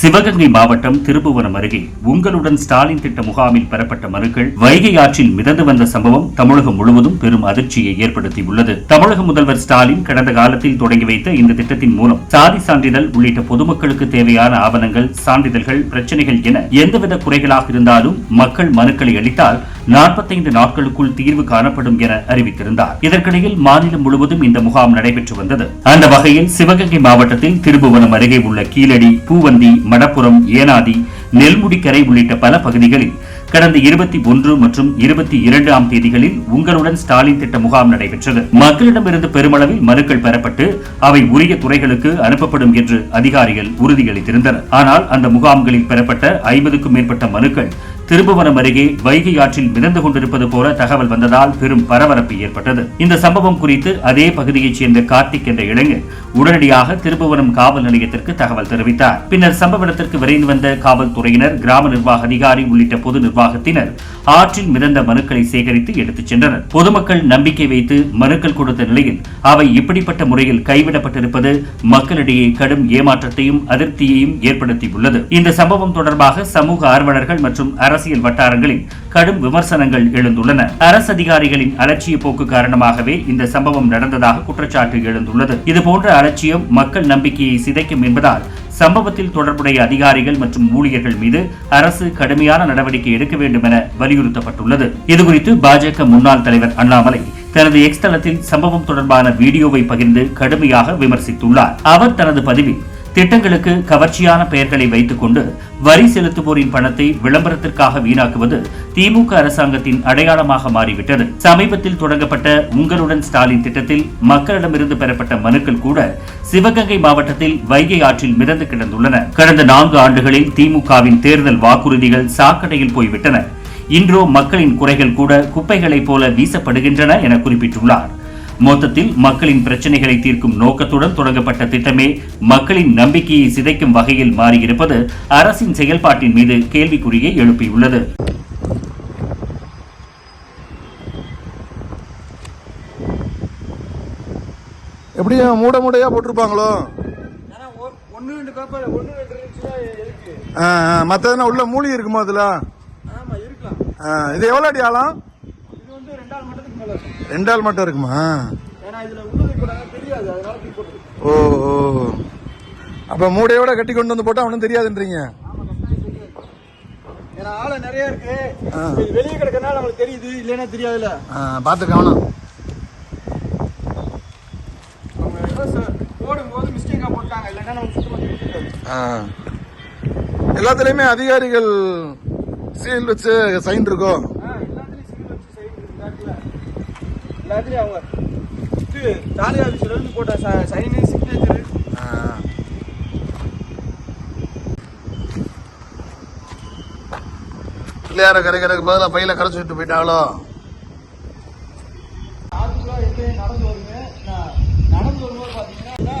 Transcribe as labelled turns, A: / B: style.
A: சிவகங்கை மாவட்டம் திருபுவனம் அருகே உங்களுடன் ஸ்டாலின் திட்ட முகாமில் பெறப்பட்ட மனுக்கள் வைகை ஆற்றில் மிதந்து வந்த சம்பவம் தமிழகம் முழுவதும் பெரும் அதிர்ச்சியை ஏற்படுத்தியுள்ளது. தமிழக முதல்வர் ஸ்டாலின் கடந்த காலத்தில் தொடங்கி வைத்த இந்த திட்டத்தின் மூலம் சாதி சான்றிதழ் உள்ளிட்ட பொதுமக்களுக்கு தேவையான ஆவணங்கள் சான்றிதழ்கள் பிரச்சனைகள் என எந்தவித குறைகளாக இருந்தாலும் மக்கள் மனுக்களை அளித்தால் நாற்பத்தைந்து நாட்களுக்குள் தீர்வு காணப்படும் என அறிவித்திருந்தார். இதற்கிடையில் மாநிலம் முழுவதும் இந்த முகாம் நடைபெற்று வந்தது. அந்த வகையில் சிவகங்கை மாவட்டத்தில் திருபுவனம் அருகே உள்ள கீழடி பூவந்தி மடப்புறம் ஏனாதி நெல்முடிக்கரை உள்ளிட்ட பல பகுதிகளில் கடந்த இருபத்தி ஒன்று மற்றும் இருபத்தி இரண்டாம் தேதிகளில் உங்களுடன் ஸ்டாலின் திட்ட முகாம் நடைபெற்றது. மக்களிடமிருந்து பெருமளவில் மனுக்கள் பெறப்பட்டு அவை உரிய துறைகளுக்கு அனுப்பப்படும் என்று அதிகாரிகள் உறுதியளித்திருந்தனர். ஆனால் அந்த முகாம்களில் பெறப்பட்ட ஐம்பதுக்கும் மேற்பட்ட மனுக்கள் திருபுவனம் அருகே வைகை ஆற்றில் மிதந்து கொண்டிருப்பது போல தகவல் வந்ததால் பெரும் பரபரப்பு ஏற்பட்டது. இந்த சம்பவம் குறித்து அதே பகுதியைச் சேர்ந்த கார்த்திக் என்ற இளைஞர் உடனடியாக திருபுவனம் காவல் நிலையத்திற்கு தகவல் தெரிவித்தார். பின்னர் சம்பவ இடத்திற்கு விரைந்து வந்த காவல்துறையினர் கிராம நிர்வாக அதிகாரி உள்ளிட்ட பொது நிர்வாகத்தினர் ஆற்றில் மிதந்த மனுக்களை சேகரித்து எடுத்துச் சென்றனர். பொதுமக்கள் நம்பிக்கை வைத்து மனுக்கள் கொடுத்த நிலையில் அவை இப்படிப்பட்ட முறையில் கைவிடப்பட்டிருப்பது மக்களிடையே கடும் ஏமாற்றத்தையும் அதிருப்தியையும் ஏற்படுத்தியுள்ளது. இந்த சம்பவம் தொடர்பாக சமூக ஆர்வலர்கள் மற்றும் அரசு அரசியல் வட்டாரங்களில் கடும் விமர்சனங்கள் எழுந்துள்ளன. அரசு அதிகாரிகளின் அலட்சிய போக்கு காரணமாகவே இந்த சம்பவம் நடந்ததாக குற்றச்சாட்டு எழுந்துள்ளது. இதுபோன்ற அலட்சியம் மக்கள் நம்பிக்கையை சிதைக்கும் என்பதால் சம்பவத்தில் தொடர்புடைய அதிகாரிகள் மற்றும் ஊழியர்கள் மீது அரசு கடுமையான நடவடிக்கை எடுக்க வேண்டும் என வலியுறுத்தப்பட்டுள்ளது. இதுகுறித்து பாஜக முன்னாள் தலைவர் அண்ணாமலை தனது எக்ஸ் தளத்தில் சம்பவம் தொடர்பான வீடியோவை பகிர்ந்து கடுமையாக விமர்சித்துள்ளார். அவர் தனது பதிவில் திட்டங்களுக்கு கவர்ச்சியான பெயர்களை வைத்துக் கொண்டு வரி செலுத்துவோரின் பணத்தை விளம்பரத்திற்காக வீணாக்குவது திமுக அரசாங்கத்தின் அடையாளமாக மாறிவிட்டது. சமீபத்தில் தொடங்கப்பட்ட உங்களுடன் ஸ்டாலின் திட்டத்தில் மக்களிடமிருந்து பெறப்பட்ட மனுக்கள் கூட சிவகங்கை மாவட்டத்தில் வைகை ஆற்றில் மிதந்து கிடந்துள்ளன. கடந்த நான்கு ஆண்டுகளில் திமுகவின் தேர்தல் வாக்குறுதிகள் சாக்கடையில் போய்விட்டன. இன்றோ மக்களின் குறைகள் கூட குப்பைகளைப் போல வீசப்படுகின்றன என குறிப்பிட்டுள்ளார். மொத்தத்தில் மக்களின் பிரச்சனைகளை தீர்க்கும் நோக்கத்துடன் தொடங்கப்பட்ட திட்டமே மக்களின் நம்பிக்கையை சிதைக்கும் வகையில் மாறியிருப்பது அரசின் செயல்பாட்டின் மீது கேள்விக்குறியை எழுப்பியுள்ளது.
B: எப்படியும் மூட மூடையா போட்டிருப்பாங்களோ?
C: ஏன்னா
B: உள்ள மூலி இருக்குமா அதுல? இது எவ்வளோ அடி ஆழம்?
C: தெரியாது அதனால தூக்கி போட்டுருக்கு
B: ஓ ஓ. அப்ப மூடையோட கட்டி கொண்டு வந்து போட்டா அவனும் தெரியாதுன்றீங்க?
C: ஆளை நிறைய இருக்கு. வெளியே கிடக்கறனால நம்மளுக்கு தெரியுது இல்லைன்னா தெரியாதுல்ல.
B: பார்த்து கவனம்.
C: அவங்க ஏதோ ச- போடும்போது மிஸ்டேக்கா போட்டாங்க இல்லைன்னா
B: ஆ. எல்லாத்துலயுமே அதிகாரிகள் சீல் வச்சு சைன் இருக்கும்
C: எல்லாத்துலேயும் அவங்க இது தாலி ஆஃபீஸில் போட்ட சைனு சிக்னேச்சரு
B: பிள்ளையார கரைக்கிறதுக்கு பதிலாக பையில கரைச்சி விட்டு போயிட்டாங்களோ? நடந்து வருங்க. நடந்து வரும்போது பார்த்தீங்கன்னா